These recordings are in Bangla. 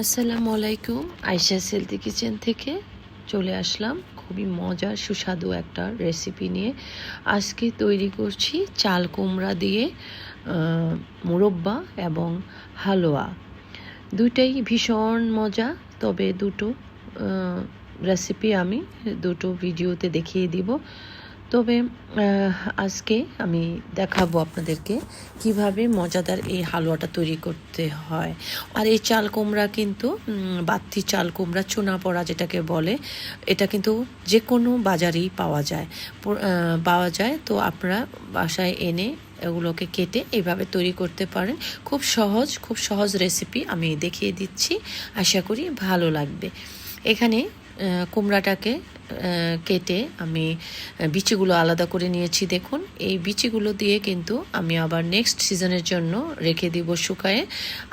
আসসালামু আলাইকুম। আয়শা সেলতি কিচেন থেকে চলে আসলাম। খুবই মজার, সুস্বাদু একটা রেসিপি নিয়ে। আজকে তৈরি করছি চাল কুমড়া দিয়ে মুরব্বা এবং হালুয়া। দুইটাই ভীষণ মজা, তবে দুটো রেসিপি আমি দুটো ভিডিওতে দেখিয়ে দিব। তবে আজকে আমি দেখাবো আপনাদেরকে কীভাবে মজাদার এই হালুয়াটা তৈরি করতে হয়। আর এই চাল কুমড়া কিন্তু বাত্তি চাল কুমড়া, চুনা পড়া যেটাকে বলে, এটা কিন্তু যে কোনো বাজারেই পাওয়া যায়। পাওয়া যায়, তো আপনারা বাসায় এনে এগুলোকে কেটে এইভাবে তৈরি করতে পারেন। খুব সহজ খুব সহজ রেসিপি আমি দেখিয়ে দিচ্ছি। আশা করি ভালো লাগবে। এখানে কুমড়াটাকে কেটে আমি বিচিগুলো আলাদা করে নিয়েছি, দেখুন। এই বিচিগুলো দিয়ে কিন্তু আমি আবার নেক্সট সিজনের জন্য রেখে দিব শুকায়ে,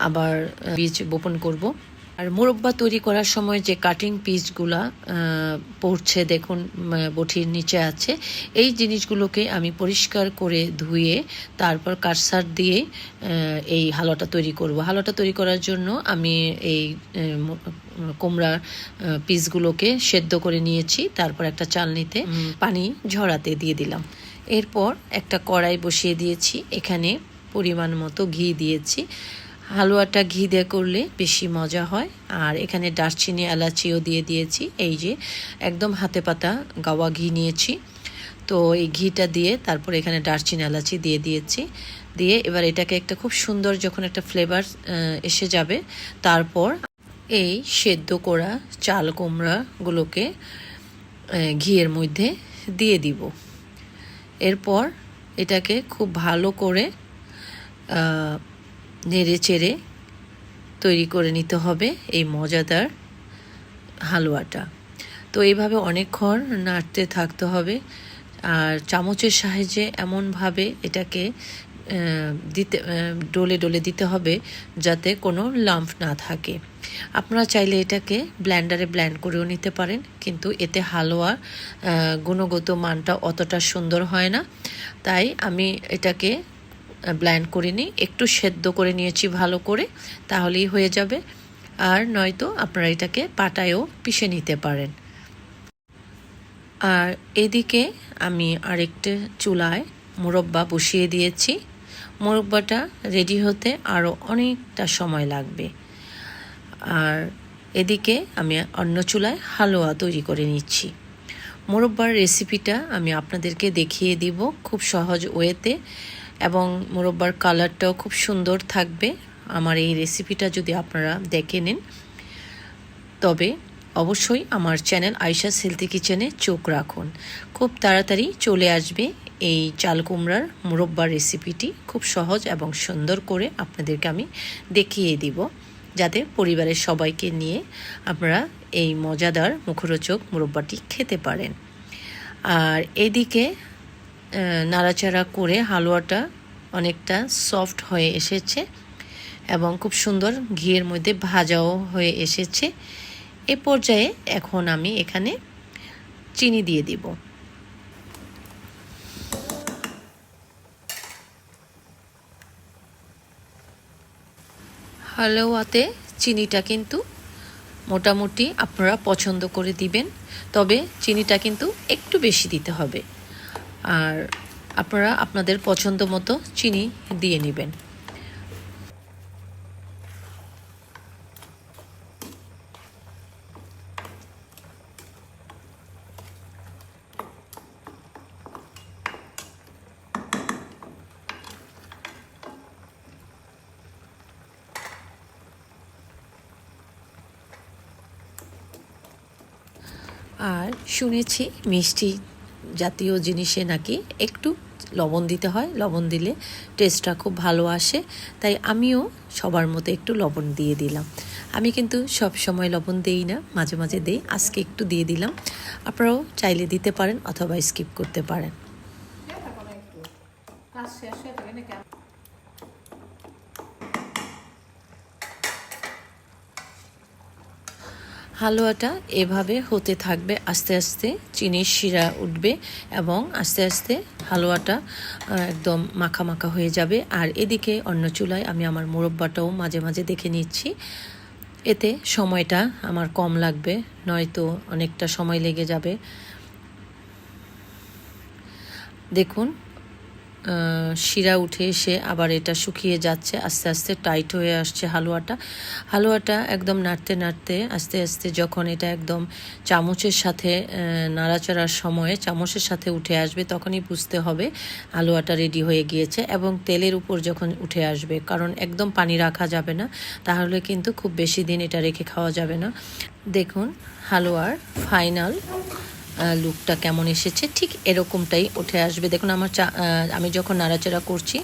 আবার বীজ বপন করব। আর মোরব্বা তৈরি করার সময় যে কাটিং পিসগুলা পড়ছে দেখুন বটির নিচে আছে এই জিনিসগুলোকে আমি পরিষ্কার করে ধুয়ে তারপর কাটসার দিয়ে এই হালুয়াটা তৈরি করব। হালুয়াটা তৈরি করার জন্য আমি এই কুমড়ার পিসগুলোকে সেদ্ধ করে নিয়েছি তারপর একটা চালনিতে পানি ঝরাতে দিয়ে দিলাম। এরপর একটা কড়াই বসিয়ে দিয়েছি এখানে পরিমাণ মতো ঘি দিয়েছি। হালুয়াটা ঘি দিয়ে করলে বেশি মজা হয়। আর এখানে দারচিনি, এলাচিও দিয়ে দিয়েছি। এই যে একদম হাতে পাতা গাওয়া ঘি নিয়েছি। তো এই ঘিটা দিয়ে তারপর এখানে দারচিনি, এলাচি দিয়ে দিয়েছি। দিয়ে এবার এটাকে একটা খুব সুন্দর যখন একটা ফ্লেভার এসে যাবে, তারপর এই সেদ্ধ করা চাল কুমড়াগুলোকে ঘিয়ের মধ্যে দিয়ে দিব। এরপর এটাকে খুব ভালো করে নেড়ে চেড়ে তৈরি করে নিতে হবে এই মজাদার হালুয়াটা। তো এইভাবে অনেকক্ষণ নাড়তে থাকতে হবে। আর চামচের সাহায্যে এমনভাবে এটাকে দিতে ডলে ডলে দিতে হবে যাতে কোনো লাম্প না থাকে। আপনারা চাইলে এটাকে ব্ল্যান্ডারে ব্ল্যান্ড করেও নিতে পারেন, কিন্তু এতে হালুয়ার গুণগত মানটা অতটা সুন্দর হয় না। তাই আমি এটাকে ব্ল্যান্ড করে নিই। একটু সেদ্ধ করে নিয়েছি ভালো করে, তাহলেই হয়ে যাবে। আর নয়তো আপনারা এটাকে পাটায়ও পিষে নিতে পারেন। আর এদিকে আমি আরেকটা চুলায় মুরব্বা বসিয়ে দিয়েছি। মুরব্বাটা রেডি হতে আরও অনেকটা সময় লাগবে। আর এদিকে আমি অন্য চুলায় হালুয়া তৈরি করে নিচ্ছি। মোরব্বার রেসিপিটা আমি আপনাদেরকে দেখিয়ে দিব খুব সহজ ওয়েতে। এবং মোরব্বার কালারটাও খুব সুন্দর থাকবে। আমার এই রেসিপিটা যদি আপনারা দেখে নেন, তবে অবশ্যই আমার চ্যানেল আয়শা হেলথি কিচেনে চোখ রাখুন। খুব তাড়াতাড়ি চলে আসবে এই চাল কুমড়ার মুরব্বার রেসিপিটি। খুব সহজ এবং সুন্দর করে আপনাদেরকে আমি দেখিয়ে দিব, যাতে পরিবারের সবাইকে নিয়ে আপনারা এই মজাদার মুখরোচক মুরব্বাটি খেতে পারেন। আর এদিকে নাড়াচাড়া করে হালুয়াটা অনেকটা সফট হয়ে এসেছে এবং খুব সুন্দর ঘিয়ের মধ্যে ভাজাও হয়ে এসেছে। এ পর্যায়ে এখন আমি এখানে চিনি দিয়ে দিব। হালুয়াতে চিনিটা কিন্তু মোটামুটি আপনারা পছন্দ করে দিবেন, তবে চিনিটা কিন্তু একটু বেশি দিতে হবে। আর আপনারা আপনাদের পছন্দ মতো চিনি দিয়ে নেবেন। আর শুনেছি মিষ্টি জাতীয় জিনিসে নাকি একটু লবণ দিতে হয়, লবণ দিলে টেস্টটা খুব ভালো আসে। তাই আমিও সবার মতো একটু লবণ দিয়ে দিলাম। আমি কিন্তু সব সময় লবণ দেই না, মাঝে মাঝে দেই, আজকে একটু দিয়ে দিলাম। আপনারাও চাইলে দিতে পারেন অথবা স্কিপ করতে পারেন কাজ শেষ হয়ে যাবে না কেন হালুয়াটা এভাবে হতে থাকবে, আস্তে আস্তে চিনির শিরা উঠবে এবং আস্তে আস্তে হালুয়াটা একদম মাখা মাখা হয়ে যাবে। আর এদিকে অন্য চুলায় আমি আমার মুরব্বাটাও মাঝে মাঝে দেখে নিচ্ছি। এতে সময়টা আমার কম লাগবে, নয়তো অনেকটা সময় লেগে যাবে। দেখুন শিরা উঠে এসে আবার এটা শুকিয়ে যাচ্ছে, আস্তে আস্তে টাইট হয়ে আসছে হালুয়াটা। হালুয়াটা একদম নাড়তে নাড়তে, আস্তে আস্তে যখন এটা একদম চামচের সাথে নাড়াচাড়ার সময়ে চামচের সাথে উঠে আসবে, তখনই বুঝতে হবে হালুয়াটা রেডি হয়ে গিয়েছে এবং তেলের উপর যখন উঠে আসবে, কারণ একদম পানি রাখা যাবে না, তাহলে কিন্তু খুব বেশি দিন এটা রেখে খাওয়া যাবে না। দেখুন হালুয়ার ফাইনাল লুকটা কেমন এসেছে, ঠিক এরকমটাই উঠে আসবে। দেখুন, আমার চা আমি যখন নাড়াচাড়া করছি,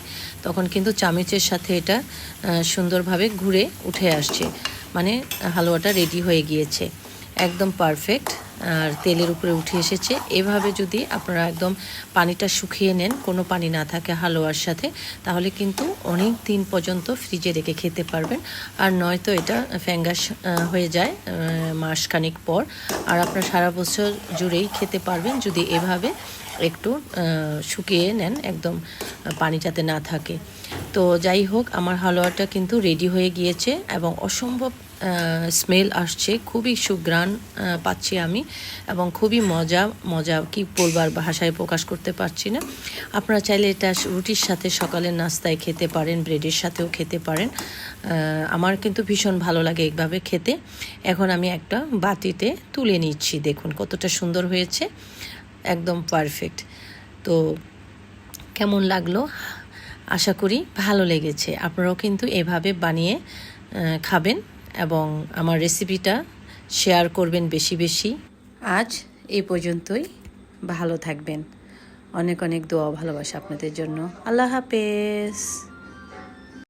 তখন কিন্তু চামচের সাথে এটা সুন্দরভাবে ঘুরে উঠে আসছে। মানে হালুয়াটা রেডি হয়ে গিয়েছে। একদম পারফেক্ট আর তেলের উপরে উঠে এসেছে। এভাবে যদি আপনারা একদম পানিটা শুকিয়ে নেন, কোনো পানি না থাকে হালুয়ার সাথে, তাহলে কিন্তু অনেক দিন পর্যন্ত ফ্রিজে রেখে খেতে পারবেন। আর নয়তো এটা ফ্যাঙ্গাস হয়ে যায় মাসখানিক পর। আর আপনারা সারা বছর জুড়েই খেতে পারবেন যদি এভাবে একটু শুকিয়ে নেন, একদম পানি যাতে না থাকে। তো যাই হোক, আমার হালুয়াটা কিন্তু রেডি হয়ে গিয়েছে এবং অসম্ভব স্মেল আসছে। খুবই সুঘ্রাণ আহ, পাচ্ছি আমি এবং খুবই মজা মজা কি বলবার ভাষায় প্রকাশ করতে পারছি না। আপনারা চাইলে এটা রুটির সাথে সকালের নাস্তায় খেতে পারেন ব্রেডের সাথেও খেতে পারেন। আমার কিন্তু ভীষণ ভালো লাগে এইভাবে খেতে। এখন আমি একটা বাটিতে তুলে নিচ্ছি দেখুন কতটা সুন্দর হয়েছে একদম পারফেক্ট তো কেমন লাগল? আশা করি ভালো লেগেছে। আপনারাও কিন্তু এভাবে বানিয়ে খাবেন। এবং আমার রেসিপিটা শেয়ার করবেন বেশি বেশি। আজ এই পর্যন্তই। ভালো থাকবেন। অনেক অনেক দোয়া ভালোবাসা আপনাদের জন্য। আল্লাহ হাফেজ।